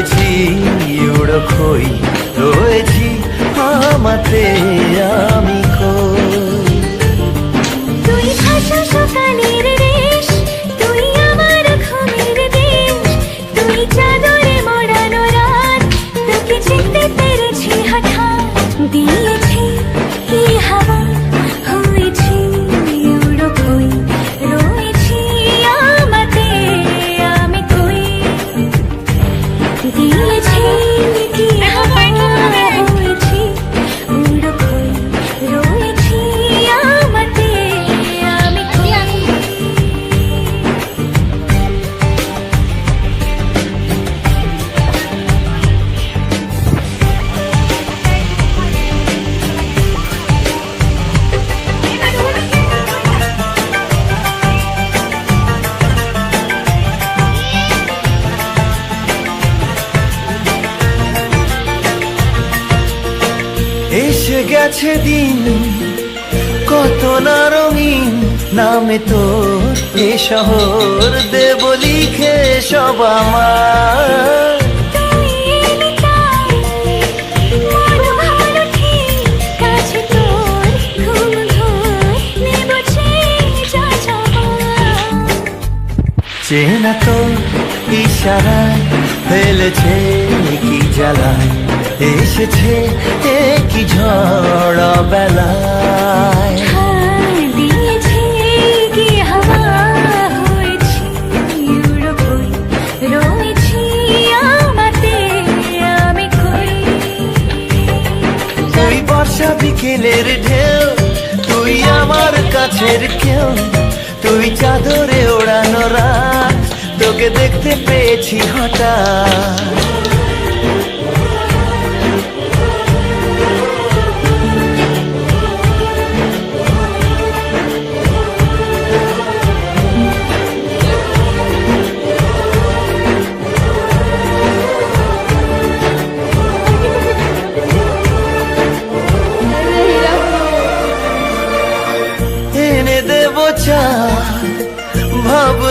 হয়েছি উড়ো খই রয়েছি আমাতে আমি এসে গেছে দিন কত না রঙিন নামে তো এ শহর। দেব লিখে সব আমার। চেনা তো ইশারায় ফেলেছে কি জ্বালায় এসেছে কি ঝড় বেলায়। বিকেলের ঢেউ তুই আমার কাছের কেউ। তুই চাদরে ওড়ানো রাত তোকে দেখতে পেয়েছি হঠাৎ।